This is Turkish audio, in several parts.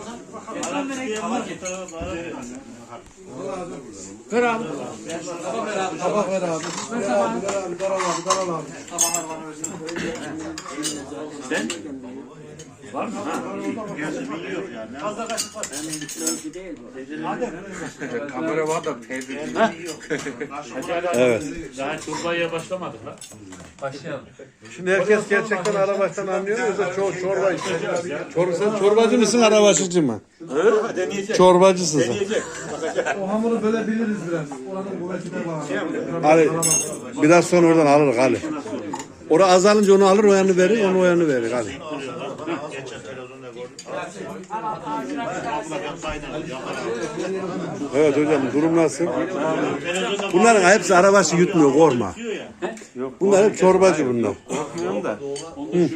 lazım. Ekran verek. Kral. Tabak ver abi. Ver abi, ver abi, daral abi, daral abi. Sen? Var mı? Ha. Kamera var da perde değil. Evet. Daha çorbaya başlamadık lan. Şimdi herkes gerçekten arabaştan anlıyor yoksa çor çorba içiyor. Çor sen çorbacı mısın arabaşıcı mı? Çorbacısın sen. O hamuru bölebiliriz biraz. Oranın kuvveti de var. Ali biraz sonra oradan alır Ali. Ora azalınca onu alır o yanını verir onu o yanını verir Ali. Evet hocam durum nasıl? Bunların hepsi arabaşı yutmuyor korkma. Bunlar hep çorbacı bunlar. Hı.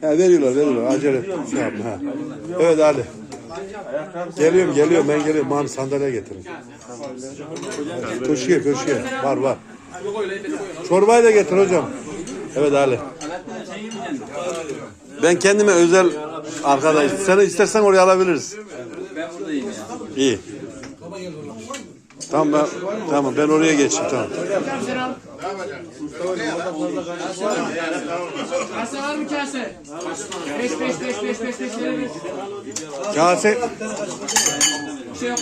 Ha, veriyorlar veriyorlar acele şey. Evet Ali. Geliyorum geliyorum ben geliyorum. Mami sandalye getirin. Köşeye köşeye. Var var. Çorbayı da getir hocam. Evet Ali. Ben kendime özel arkadaş. Sen istersen oraya alabiliriz. İyi. Tamam ben, tamam ben oraya geçeyim tamam. Kase var mı kase? Beş beş beş beş beş beş. Kase şey yok. şey yok.